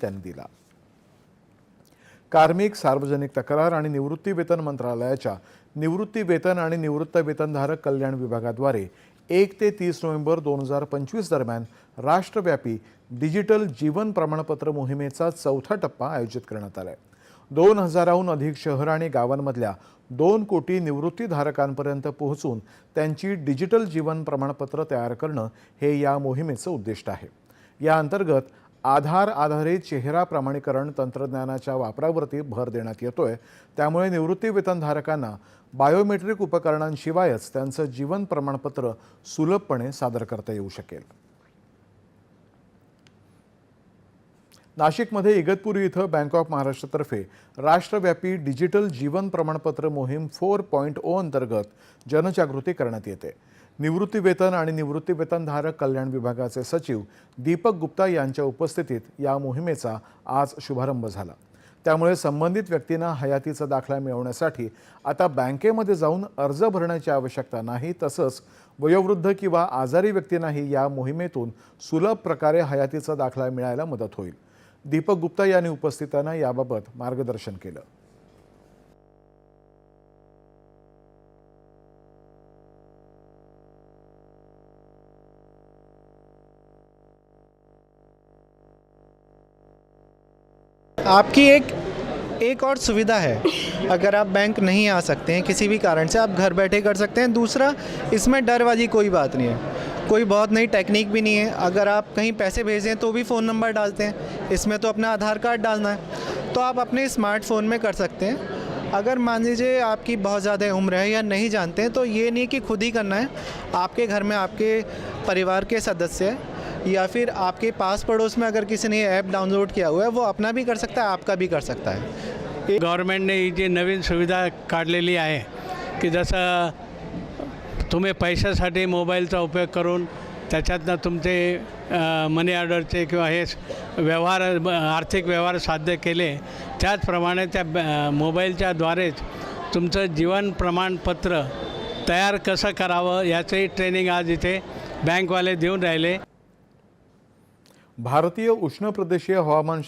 त्यांनी दिला. कार्मिक सार्वजनिक तक्रार आणि निवृत्ती वेतन मंत्रालयाच्या निवृत्ती वेतन आणि निवृत्त वेतनधारक कल्याण विभागाद्वारे एक ते तीस नोव्हेंबर दोन हजार पंचवीस दरम्यान राष्ट्रव्यापी डिजिटल जीवन प्रमाणपत्र मोहिमेचा चौथा टप्पा आयोजित करण्यात आला आहे दोन हजाराहून अधिक शहर आणि गावांमधल्या दोन कोटी निवृत्तीधारकांपर्यंत पोहोचून त्यांची डिजिटल जीवन प्रमाणपत्र तयार करणं हे या मोहिमेचं उद्दिष्ट आहे. या अंतर्गत आधार आधारित चेहरा प्रमाणीकरण तंत्रज्ञानाच्या वापरावरती भर देण्यात येतोय. त्यामुळे निवृत्ती वेतनधारकांना बायोमेट्रिक उपकरणांशिवायच त्यांचं जीवन प्रमाणपत्र सुलभपणे सादर करता येऊ शकेल. नाशिकमध्ये इगतपुरी इथं बँक ऑफ महाराष्ट्रातर्फे राष्ट्रव्यापी डिजिटल जीवन प्रमाणपत्र मोहीम फोर पॉईंट ओ अंतर्गत जनजागृती करण्यात येते. निवृत्ती वेतन आणि निवृत्तीवेतनधारक कल्याण विभागाचे सचिव दीपक गुप्ता यांच्या उपस्थितीत या मोहिमेचा आज शुभारंभ झाला. त्यामुळे संबंधित व्यक्तींना हयातीचा दाखला मिळवण्यासाठी आता बँकेमध्ये जाऊन अर्ज भरण्याची आवश्यकता नाही तसंच वयोवृद्ध किंवा आजारी व्यक्तींनाही या मोहिमेतून सुलभ प्रकारे हयातीचा दाखला मिळायला मदत होईल. दीपक गुप्ता यांनी उपस्थितांना याबाबत मार्गदर्शन केलं. आपकी एक एक और सुविधा है। अगर आप बैंक नहीं आ सकते हैं किसी भी कारण से, आप घर बैठे कर सकते हैं। दूसरा, इसमें डर वाली कोई बात नहीं है। कोई बहुत नई टेक्निक भी नहीं है। अगर आप कहीं पैसे भेजें तो भी फ़ोन नंबर डालते हैं। इसमें तो अपना आधार कार्ड डालना है। तो आप अपने स्मार्टफ़ोन में कर सकते हैं। अगर मान लीजिए आपकी बहुत ज़्यादा उम्र है या नहीं जानते हैं तो ये नहीं कि खुद ही करना है। आपके घर में आपके परिवार के सदस्य या फिर आपके पास पड़ोस में अगर किसी ने ऐप डाउनलोड किया हुआ है वो अपना भी कर सकता है आपका भी कर सकता है। गव्हर्मेंटने ही जी नवीन सुविधा काढलेली आहे की जसं तुम्ही पैशासाठी मोबाईलचा उपयोग करून त्याच्यातनं तुमचे मनी ऑर्डरचे किंवा हे व्यवहार आर्थिक व्यवहार साध्य केले त्याचप्रमाणे त्या ब- मोबाईलच्याद्वारेच तुमचं जीवन प्रमाणपत्र तयार कसं करावं याचंही ट्रेनिंग आज इथे बँकवाले देऊन राहिले. भारतीय उष्ण प्रदेशीय हवामान